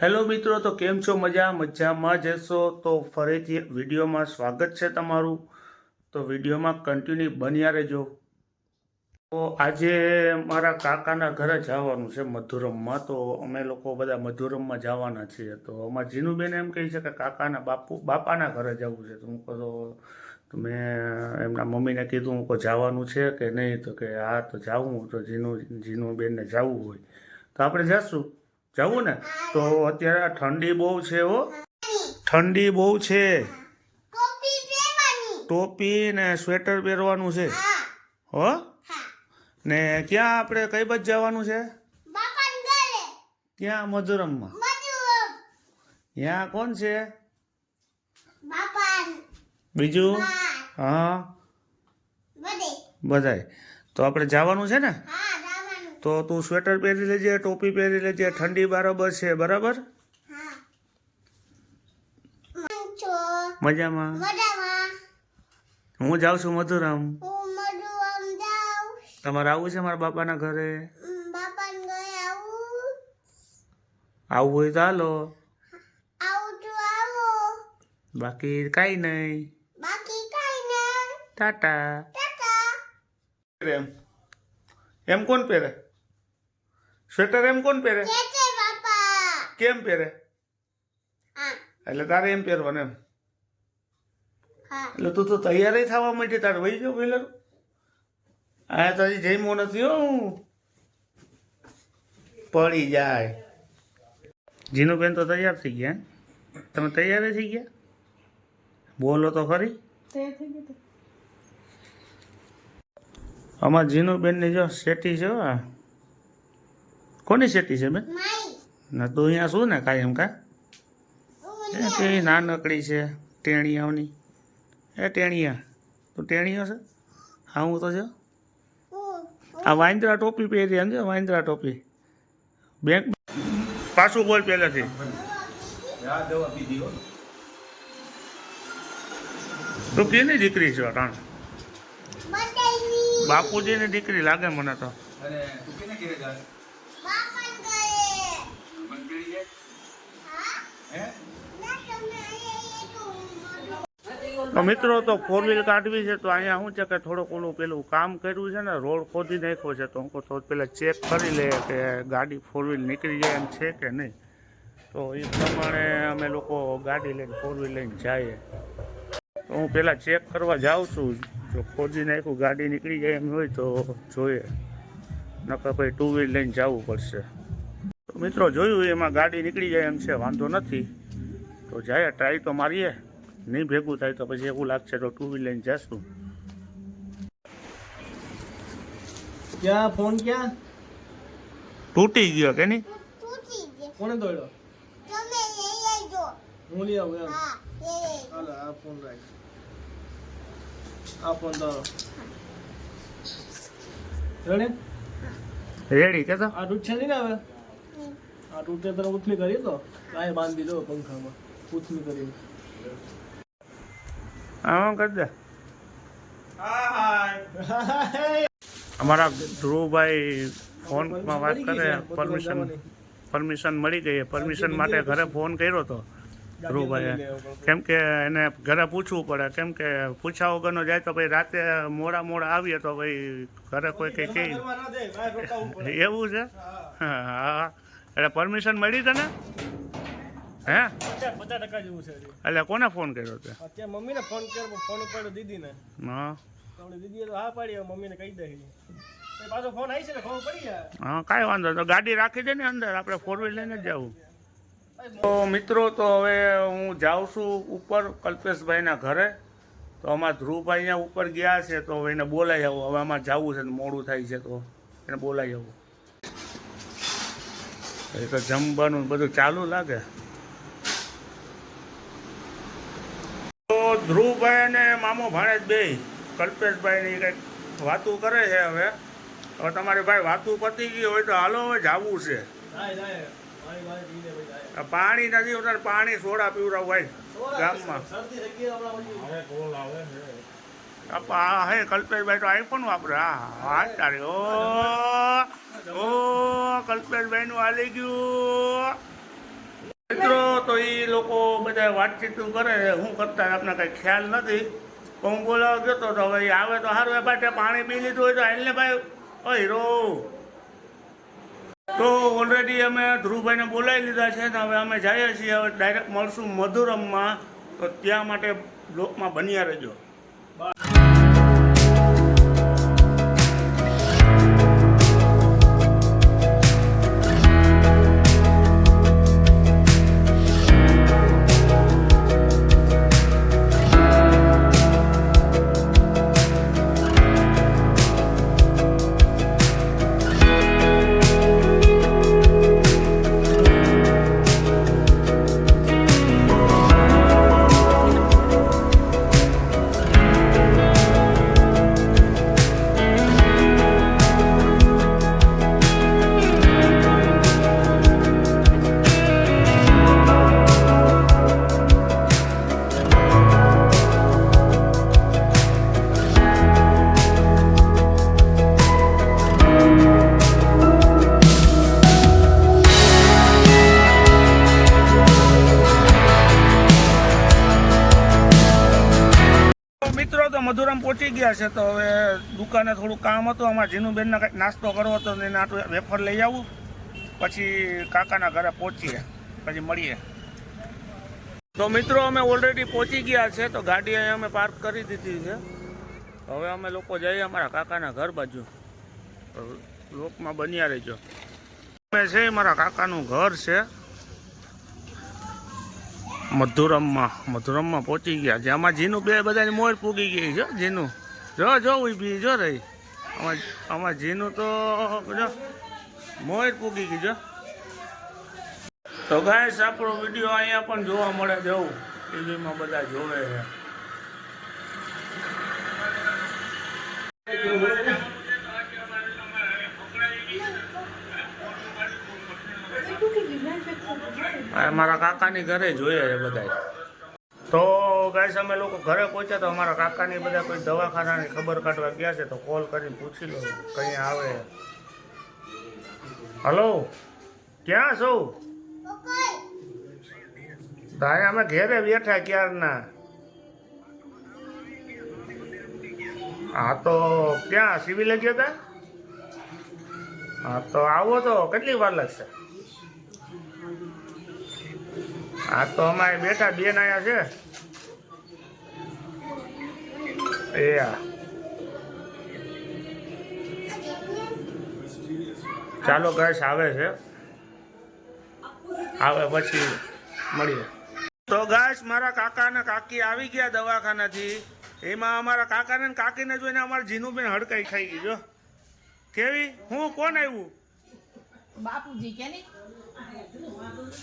Hello મિત્રો, તો કેમ છો? મજા, મજામાં જશો તો ફરીથી વિડીયોમાં સ્વાગત છે તમારું. તો વિડીયોમાં કન્ટિન્યુ બન્યા રહેજો. તો આજે મારા કાકાના ઘરે જવાનું છે મધુરમમાં. તો અમે લોકો બધા મધુરમમાં જવાના છીએ. તો અમારા જીનુબેન એમ કહે છે કે કાકાના બાપુ, બાપાના ઘરે જવું છે. તો હું કહો તો મેં એમના મમ્મીને કીધું, હું જવાનું છે કે નહીં? તો કે, હા, તો જવું તો જીનુ, જીનુબેનને જવું હોય. તો આપણે જઈશું જવું ને તો અત્યારે ઠંડી બહુ છે હો. ઠંડી બહુ છે. ટોપી ને સ્વેટર પહેરવાનું છે. હો? ને ક્યાં આપણે કઈ બાજુ જવાનું છે? ક્યાં મધુરમમાં? ત્યાં કોણ છે? બીજું? હા. બધાય. તો આપણે જવાનું છે ને? તો તું સ્વેટર પહેરી લેજે ટોપી પહેરી લેજે ઠંડી બરાબર છે બરાબર? મજામાં? મજામાં. હું જાઉં છું મધુરમ. તમારે આવવું છે મારા બાપાના ઘરે? ઉમ, બાપાન ઘરે આવું. આવવું હોય તો હાલો. આવું તો આવો. બાકી કાંઈ નહીં. ટાટા. ટાટા. એમ. એમ કોણ પહેરે? સ્વેટર એમ કોણ પહેરે? કે છે બાપા? કેમ પહેરે? એટલે તારે એમ પહેરવાનું એમ. એટલે તું તો તૈયાર થવા માંડી તારે વહી જાવ પહેલા આ તો હજી જઈમો નથી હો. હું પડી જાય. જીનુબેન તો તૈયાર થઈ ગયા? તમે તૈયાર થઈ ગયા? બોલો તો ખરી. અમારા જીનુબેનની જો શેટી છે હો આ. કોની શેટી છે બેન? માઈ ના તું અહીંયા શું ને કાંઈ એમ કા? એ કેવી નાનકડી છે ટેણિયાઓની એ ટેણીયા. તું ટેણિયો છે? હા હું તો છે. આ વાંદરા ટોપી પહેરી સમજો વાંદરા ટોપી. બેંક પાછું બોલ પહેલાથી. તું કેની દીકરી છે અટાણ બાપુજીની દીકરી લાગે મને તો બાપાન ઘરે હા ના તમે અહીંયા તો તો મિત્રો, તો ફોર વ્હીલ કાઢવી છે, તો અહીંયા શું છે કે થોડુંક ઓલું પેલું કામ કર્યું છે ને, રોડ ખોદી નાખ્યો છે, તો હું થોડું પહેલાં ચેક કરી લે કે ગાડી ફોર વ્હીલ નીકળી જાય એમ છે કે નહીં. તો એ પ્રમાણે અમે લોકો ગાડી લઈને ફોર વ્હીલ લઈને જઈએ. તો હું પહેલાં ચેક કરવા જાઉં છું, જો ખોદી નાખ્યું, ગાડી નીકળી જાય એમ હોય તો જોઈએ. નકર પછી ટુ વ્હીલ લઈને જવું પડશે. તો મિત્રો જોયું એમાં ગાડી નીકળી જાય એમ છે વાંધો નથી. તો જાય ટ્રાય તો મારીએ. નહીં ભેગું થાય તો પછી એવું લાગશે તો ટુ વ્હીલ લઈને જશું. ક્યાં ફોન ક્યાં? તૂટી ગયો કે નહીં? તૂટી કોને દોડ્યો? તમે લઈ આવજો હું લઈ આવું એમ. હા હાલો આ ફોન રાખ. આ ફોન તારો રેડી રેડી કે તો? આ છે નહીં ને હવે? આ તૂટે તને ઉથલી કરી તો કાંઈ બાંધી દો પંખામાં. ઉથલી કરી. આમ કરી દે. અમારા ધ્રુવભાઈ ફોનમાં વાત કરે પરમિશન પરમિશન મળી ગઈ પરમિશન માટે ઘરે ફોન કર્યો હતો ધ્રુવભાઈએ. કેમ કે એને ઘરે પૂછવું પડે. કેમ કે પૂછ્યા વગરનો જાય તો ભાઈ રાતે મોડા મોડા આવીએ તો ભાઈ ઘરે કોઈ કંઈ કહે. એવું છે? હા. એટલે પરમિશન મળી તને? હે? પચાસ ટકા જેવું છે એટલે કોને ફોન કર્યો તે? અત્યારે મમ્મીને ફોન કર્યો ફોન ઉપાડ્યો દીદીને. હા. દીદીએ તો હા પાડી મમ્મીને કહી દે પાછો ફોન આવી છે ને ખબર પડી જાય? હા કાંઈ વાંધો. તો ગાડી રાખી દે ને અંદર આપણે ફોર વ્હીલ લઈને જ જવું. તો મિત્રો તો હવે હું જાઉં છું ઉપર કલ્પેશભાઈના ઘરે. તો અમારા ધ્રુવભાઈ અહીંયા ઉપર ગયા છે તો હવે એને બોલાવી આવું. હવે આમાં જવું છે ને મોડું થાય છે તો એને બોલાવી આવું. એ તો જમવાનું બધું ચાલુ લાગે. તો ધ્રુવભાઈ અને મામો ભાણેજ બે કલ્પેશભાઈની કંઈક વાતું કરે છે હવે. હવે તમારી ભાઈ વાતું પતી ગઈ હોય તો હાલો હવે જાવું છે. પાણી નથી ઉતાર પાણી સોડા પીવડાવ ભાઈ ગામમાં. આ હે કલ્પેશભાઈ તો આઈફોન વાપરે. હા હા તારે. ઓ ઓ કલ્પેશભાઈ નું હાલી ગયું. મિત્રો, તો એ લોકો બધા વાતચીત કરે શું કરતા આપને કંઈ ખ્યાલ નથી. તો હું બોલાવ ગયો તો હવે આવે તો સારું એ ભાઈ પાણી પી લીધું હોય તો એટલે ભાઈ. ઓ હીરો તો ઓલરેડી અમે ધ્રુવભાઈને બોલાવી લીધા છે ને હવે અમે જઈએ છીએ. હવે ડાયરેક્ટ મળશું મધુરમમાં. તો ત્યાં માટે બ્લોકમાં બન્યા રહેજો. તો મધુરામ પહોંચી ગયા છે, તો હવે દુકાને થોડું કામ હતું. અમારા જીનુબેનને કંઈક નાસ્તો કરવો હતો ને આટલું વેફર લઈ આવું. પછી કાકાના ઘરે પહોંચીએ. પછી મળીએ. તો મિત્રો, અમે ઓલરેડી પહોંચી ગયા છે, તો ગાડી અહીંયા અમે પાર્ક કરી દીધી છે. હવે અમે લોકો જઈએ અમારા કાકાના ઘર બાજુ. લોકમાં બન્યા રહેજો. અમે છે, મારા કાકાનું ઘર છે. મધુરમમાં મધુરમમાં પહોંચી ગયા. છે આમાં જીનું બે બધાની મોર પૂગી ગઈ છે, જીનું. જો જો ઊભી જો રહી. આમાં આમાં જીનું તો, જો, મોર પૂગી ગઈ જો તો ગાય આપણો વીડિયો અહીંયા પણ જોવા મળે જવું ટીવીમાં બધા જોવે છે. મારા કાકાની ઘરે જોઈએ છે બધા તો ગાઈસ, અમે લોકો ઘરે પહોંચ્યા તો અમારા કાકાની બધા કોઈ દવાખાનાની ખબર કાઢવા ગયા છે, તો કોલ કરીને પૂછી લો કઈ આવે. હલો, ક્યાં છો? પકડ તો અમે ઘેરે બેઠા ક્યારના? હા તો ક્યાં, સિવિલે ગયા હતા? હા તો આવો તો, કેટલી વાર લાગશે? હા તો અમારે બેઠા બેન આયા છે. એ ચાલો ગેસ આવે છે. આવે પછી મળીએ. તો ગાઈસ મારા કાકા અને કાકી આવી ગયા દવાખાનાથી. એમાં અમારા કાકાને ને કાકીને જોઈને અમારા જીનુબેન હડકાઈ ખાઈ ગઈ જો કેવી? હું કોણ આવ્યું? બાપુજી કે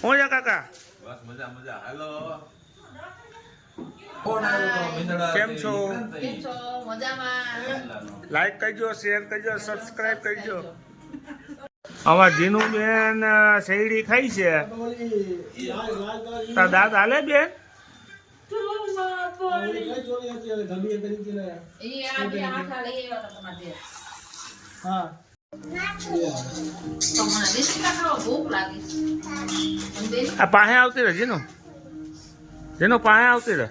હું છે કાકા? બસ મજા મજા. હેલો કેમ છો? કેમ છો? મજામાં. લાઈક કરજો શેર કરજો સબસ્ક્રાઇબ કરજો. હવા જીનુબેન બેન શેરડી ખાઈ છે. તાર દાંત હાલે બેન. હા. આ પાસે આવતી રહે જેનું? જેનો પાસે આવતી રહે?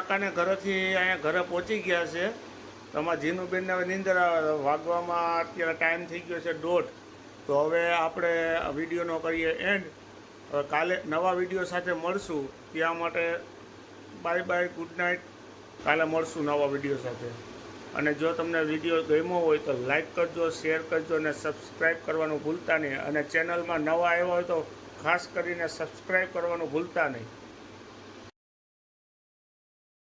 કાકાને ઘરેથી અહીંયા ઘરે પહોંચી ગયા છે. તમારા જીનુબેનને હવે નીંદર. વાગવામાં અત્યારે ટાઈમ થઈ ગયો છે દોઢ. તો હવે આપણે વિડીયોનો કરીએ એન્ડ કાલે નવા વીડિયો સાથે મળશું. ત્યાં માટે બાય બાય ગુડ નાઇટ કાલે મળશું નવા વીડિયો સાથે. અને જો તમને વીડિયો ગમ્યો હોય તો લાઇક કરજો શેર કરજો અને સબસ્ક્રાઈબ કરવાનું ભૂલતા નહીં. અને ચેનલમાં નવા આવ્યા હોય તો ખાસ કરીને સબસ્ક્રાઈબ કરવાનું ભૂલતા નહીં.